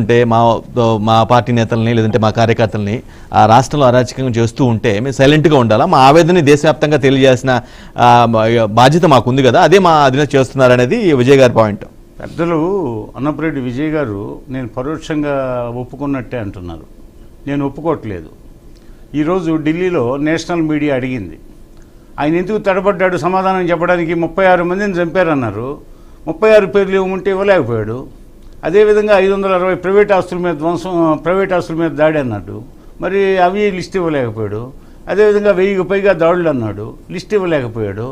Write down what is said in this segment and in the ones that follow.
ఉంటే మా మా పార్టీ నేతల్ని లేదంటే మా కార్యకర్తల్ని ఆ రాష్ట్రంలో అరాచకంగా చేస్తూ ఉంటే మేము సైలెంట్గా ఉండాలా? మా ఆవేదనని దేశవ్యాప్తంగా తెలియజేసిన బాధ్యత మాకు ఉంది కదా అదే మా అధినేత చేస్తున్నారనేది విజయ్ గారి పాయింట్. పెద్దలు అన్నపురెడ్డి విజయ్ గారు నేను పరోక్షంగా ఒప్పుకున్నట్టే అంటున్నారు. నేను ఒప్పుకోవట్లేదు ఈరోజు ఢిల్లీలో నేషనల్ మీడియా అడిగింది. ఆయన ఎందుకు తడబడ్డాడు? సమాధానం చెప్పడానికి ముప్పై ఆరు మందిని చంపారన్నారు. ముప్పై ఆరు పేర్లు ఇవ్వమంటే ఇవ్వలేకపోయాడు. అదేవిధంగా ఐదు వందల అరవై ప్రైవేట్ ఆస్తుల మీద ధ్వంసం ప్రైవేట్ ఆస్తుల మీద దాడి అన్నాడు. మరి అవి లిస్ట్ ఇవ్వలేకపోయాడు. అదేవిధంగా వెయ్యికి పైగా దాడులు అన్నాడు. లిస్ట్ ఇవ్వలేకపోయాడు.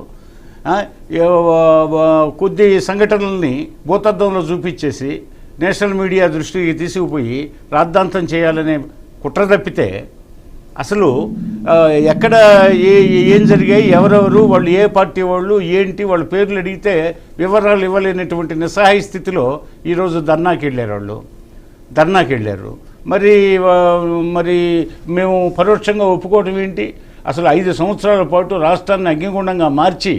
కొద్ది సంఘటనల్ని భూతద్దంలో చూపించేసి నేషనల్ మీడియా దృష్టికి తీసుకుపోయి రాద్ధాంతం చేయాలనే కుట్ర తప్పితే అసలు ఎక్కడ ఏ ఏం జరిగాయి ఎవరెవరు వాళ్ళు ఏ పార్టీ వాళ్ళు ఏంటి వాళ్ళ పేర్లు అడిగితే వివరాలు ఇవ్వలేనటువంటి నిస్సహాయ స్థితిలో ఈరోజు ధర్నాకి వెళ్ళారు వాళ్ళు. ధర్నాకి వెళ్ళారు. మరి మరి మేము పరోక్షంగా ఒప్పుకోవడం ఏంటి? అసలు ఐదు సంవత్సరాల పాటు రాష్ట్రాన్ని అగ్నిగుండంగా మార్చి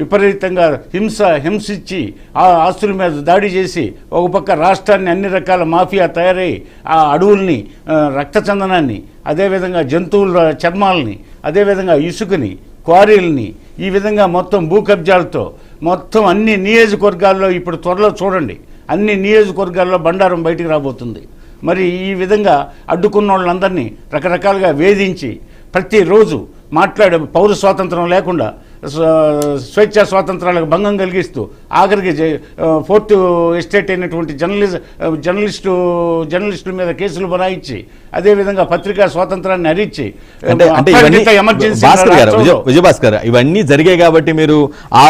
విపరీతంగా హింస హింసించి ఆ ఆస్తుల మీద దాడి చేసి ఒక పక్క రాష్ట్రాన్ని అన్ని రకాల మాఫియా తయారై ఆ అడవుల్ని రక్తచందనాన్ని అదేవిధంగా జంతువుల చర్మాలని అదేవిధంగా ఇసుకని క్వారీలని ఈ విధంగా మొత్తం భూ కబ్జాలతో మొత్తం అన్ని నియోజకవర్గాల్లో ఇప్పుడు త్వరలో చూడండి. అన్ని నియోజకవర్గాల్లో బండారం బయటికి రాబోతుంది. మరి ఈ విధంగా అడ్డుకున్న వాళ్ళందరినీ రకరకాలుగా వేధించి ప్రతిరోజు మాట్లాడే పౌర స్వాతంత్రం లేకుండా స్వ- స్వేచ్ఛా స్వాతంత్రాలకు భంగం కలిగిస్తూ ఆఖరికి ఫోర్త్ ఎస్టేట్ అయినటువంటి జర్నలిజ జర్నలిస్టు జర్నలిస్టుల మీద కేసులు బనాయించి అదేవిధంగా పత్రికా స్వాతంత్రాన్ని హరించి విజయభాస్కర్ ఇవన్నీ జరిగాయి కాబట్టి మీరు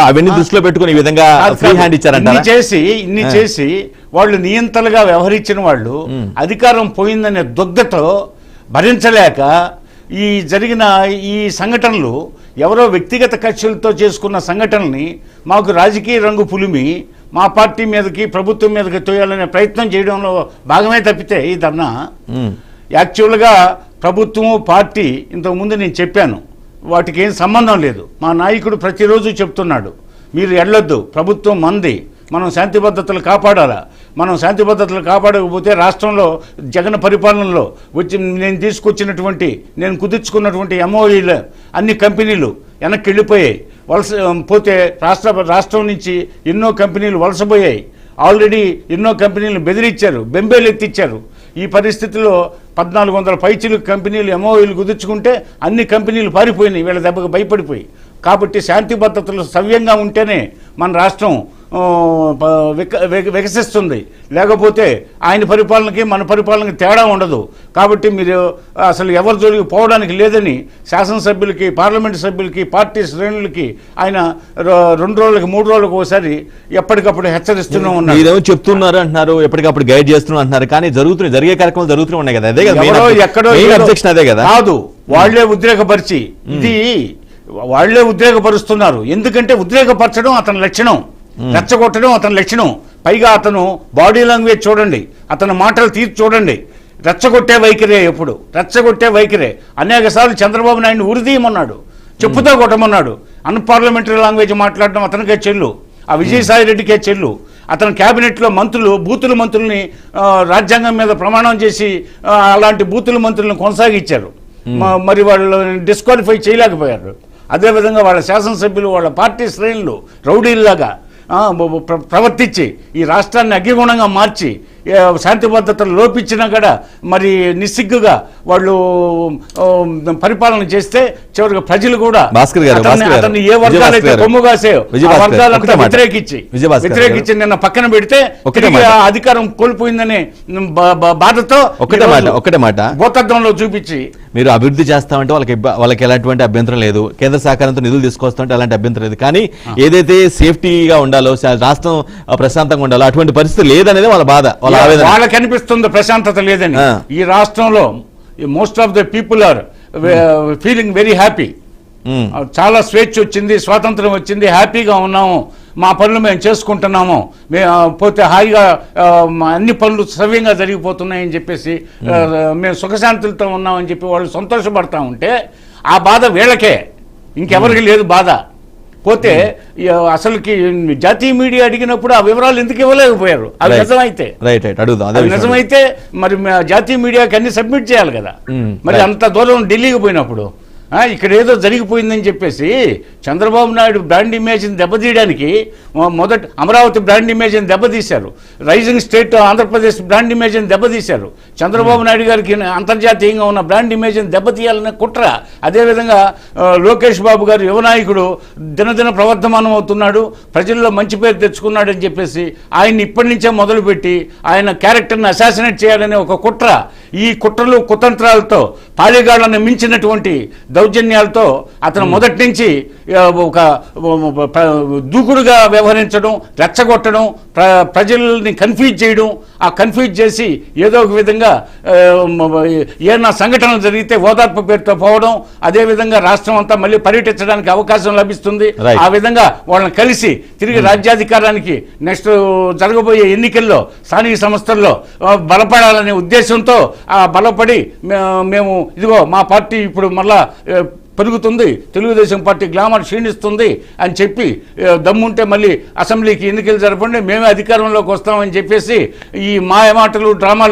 అవన్నీ దృష్టిలో పెట్టుకుని ఈ విధంగా ఫ్రీ. హ్యాండ్ ఇచ్చారంటారా ఇన్ని చేసి ఇన్ని. చేసి వాళ్ళు నియంతలుగా వ్యవహరించిన వాళ్ళు అధికారం పోయిందనే దుగ్ధతో భరించలేక ఈ జరిగిన ఈ సంఘటనలు ఎవరో వ్యక్తిగత కక్షలతో చేసుకున్న సంఘటనల్ని మాకు రాజకీయ రంగు పులిమి మా పార్టీ మీదకి ప్రభుత్వం మీదకి తోయాలనే ప్రయత్నం చేయడంలో భాగమే తప్పితే ఈ ధర్నా. యాక్చువల్గా ప్రభుత్వము పార్టీ ఇంతకుముందు నేను చెప్పాను వాటికి ఏం సంబంధం లేదు. మా నాయకుడు ప్రతిరోజు చెప్తున్నాడు మీరు వెళ్ళొద్దు ప్రభుత్వం మంది మనం శాంతి భద్రతలు కాపాడాలా. మనం శాంతి భద్రతలు కాపాడకపోతే రాష్ట్రంలో జగన్ పరిపాలనలో వచ్చి నేను తీసుకొచ్చినటువంటి నేను కుదుర్చుకున్నటువంటి ఎంఓఈలు అన్ని కంపెనీలు వెనక్కి వెళ్ళిపోయాయి. వలస పోతే రాష్ట్ర రాష్ట్రం నుంచి ఎన్నో కంపెనీలు వలసపోయాయి. ఆల్రెడీ ఎన్నో కంపెనీలు బెదిరించారు బెంబేలు ఎత్తిచ్చారు. ఈ పరిస్థితిలో పద్నాలుగు వందల పైచిలు కంపెనీలు ఎంఓఈలు కుదుర్చుకుంటే అన్ని కంపెనీలు పారిపోయినాయి వీళ్ళ దెబ్బకు భయపడిపోయి. కాబట్టి శాంతి భద్రతలు సవ్యంగా ఉంటేనే మన రాష్ట్రం వికసిస్తుంది. లేకపోతే ఆయన పరిపాలనకి మన పరిపాలనకి తేడా ఉండదు. కాబట్టి మీరు అసలు ఎవరి జోలికి పోవడానికి లేదని శాసనసభ్యులకి పార్లమెంటు సభ్యులకి పార్టీ శ్రేణులకి ఆయన రెండు రోజులకి మూడు రోజులకు ఒకసారి ఎప్పటికప్పుడు హెచ్చరిస్తూనే ఉన్నారు. మీరేమో చెప్తున్నారు అంటున్నారు ఎప్పటికప్పుడు గైడ్ చేస్తున్నారు అంటున్నారు. కానీ జరుగుతున్నాయి జరిగే కార్యక్రమాలు జరుగుతూనే ఉన్నాయి కదా. అదే కదా ఎక్కడో అదే కదా. కాదు వాళ్ళే ఉద్రేకపరిచి. ఇది వాళ్ళే ఉద్రేకపరుస్తున్నారు. ఎందుకంటే ఉద్రేకపరచడం అతని లక్షణం. రెచ్చగొట్టడం అతని లక్షణం. పైగా అతను బాడీ లాంగ్వేజ్ చూడండి. అతని మాటలు తీర్చి చూడండి. రెచ్చగొట్టే వైఖరే ఎప్పుడు? రెచ్చగొట్టే వైఖరే. అనేక సార్లు చంద్రబాబు నాయుడు ఉరిదీయమన్నాడు. చెప్పుతో కొట్టమన్నాడు. అన్పార్లమెంటరీ లాంగ్వేజ్ మాట్లాడడం అతనికే చెల్లు. ఆ విజయసాయి రెడ్డికే చెల్లు. అతని క్యాబినెట్లో మంత్రులు బూతుల మంత్రుల్ని రాజ్యాంగం మీద ప్రమాణం చేసి అలాంటి బూతుల మంత్రులను కొనసాగించారు. మరి వాళ్ళు డిస్క్వాలిఫై చేయలేకపోయారు. అదేవిధంగా వాళ్ళ శాసనసభ్యులు వాళ్ళ పార్టీ శ్రేణులు రౌడీల్లాగా ప్రవర్తించి ఈ రాష్ట్రాన్ని అగ్నిగుణంగా మార్చి శాంతి భద్రతలు లోపించినా కూడా మరి నిస్సిగ్గుగా వాళ్ళు పరిపాలన చేస్తే చివరికి ప్రజలు కూడా భాస్కర్ గారు, అతన్ని- ఏ వర్గాలైతే. వ్యతిరేకించి. వ్యతిరేకించి నిన్న పక్కన పెడితే అధికారం కోల్పోయిందనే బాధతో ఒకటే మాట, ఒకటే మాట. భూతద్దంలో చూపించి మీరు అభివృద్ధి చేస్తామంటే వాళ్ళకి వాళ్ళకి ఎలాంటి అభ్యంతరం లేదు కేంద్ర సహకారంతో నిధులు తీసుకొస్తామంటే అలాంటి అభ్యంతరం లేదు కానీ ఏదైతే సేఫ్టీగా ఉండాలో రాష్ట్రం ప్రశాంతంగా ఉండాలో అటువంటి పరిస్థితి లేదనేది వాళ్ళ బాధ వాళ్ళ వాళ్ళకి అనిపిస్తుంది ప్రశాంతత లేదని. ఈ రాష్ట్రంలో most of the people are feeling very happy. చాలా స్వేచ్ఛ వచ్చింది స్వాతంత్రం వచ్చింది హ్యాపీగా ఉన్నాము. మా పనులు మేము చేసుకుంటున్నాము. పోతే హాయిగా అన్ని పనులు సవ్యంగా జరిగిపోతున్నాయని చెప్పేసి మేము సుఖశాంతులతో ఉన్నామని చెప్పి వాళ్ళు సంతోషపడతా ఉంటే ఆ బాధ వీళ్ళకే. ఇంకెవరికి లేదు బాధ. పోతే అసలుకి జాతీయ మీడియా అడిగినప్పుడు ఆ వివరాలు ఎందుకు ఇవ్వలేకపోయారు అది. నిజమైతే రైట్ అడుగుదాం. నిజమైతే మరి జాతీయ మీడియాకి అన్ని సబ్మిట్ చేయాలి కదా. మరి. అంత దూరం ఢిల్లీకి పోయినప్పుడు ఇక్కడ ఏదో జరిగిపోయిందని చెప్పేసి చంద్రబాబు నాయుడు బ్రాండ్ ఇమేజ్ని దెబ్బతీయడానికి మొదట అమరావతి బ్రాండ్ ఇమేజ్ని దెబ్బతీశారు. రైజింగ్ స్టేట్ ఆంధ్రప్రదేశ్ బ్రాండ్ ఇమేజ్ని దెబ్బతీశారు. చంద్రబాబు నాయుడు గారికి అంతర్జాతీయంగా ఉన్న బ్రాండ్ ఇమేజ్ని దెబ్బతీయాలనే కుట్ర. అదేవిధంగా లోకేష్ బాబు గారు యువనాయకుడు దినదిన ప్రవర్ధమానం అవుతున్నాడు ప్రజల్లో మంచి పేరు తెచ్చుకున్నాడని చెప్పేసి ఆయన్ని ఇప్పటి నుంచే మొదలుపెట్టి ఆయన క్యారెక్టర్ని అసాసినేట్ చేయాలనే ఒక కుట్ర. ఈ కుట్రలు కుతంత్రాలతో పాలిగాళ్ళను మించినటువంటి దౌర్జన్యాలతో అతను మొదటి నుంచి ఒక దూకుడుగా వ్యవహరించడం రెచ్చగొట్టడం ప్ర ప్రజల్ని కన్ఫ్యూజ్ చేయడం ఆ కన్ఫ్యూజ్ చేసి ఏదో ఒక విధంగా ఏదైనా సంఘటనలు జరిగితే ఓదార్పు పేరుతో పోవడం అదేవిధంగా రాష్ట్రం అంతా మళ్ళీ పర్యటించడానికి అవకాశం లభిస్తుంది. ఆ విధంగా వాళ్ళని కలిసి తిరిగి రాజ్యాధికారానికి నెక్స్ట్ జరగబోయే ఎన్నికల్లో స్థానిక సంస్థల్లో బలపడాలనే ఉద్దేశంతో ఆ బలపడి మేము ఇదిగో మా పార్టీ ఇప్పుడు మళ్ళా పెరుగుతుంది తెలుగుదేశం పార్టీ గ్లామర్ క్షీణిస్తుంది అని చెప్పి దమ్ముంటే మళ్ళీ అసెంబ్లీకి ఎన్నికలు జరపండి మేమే అధికారంలోకి వస్తామని చెప్పేసి ఈ మాయమాటలు డ్రామాలు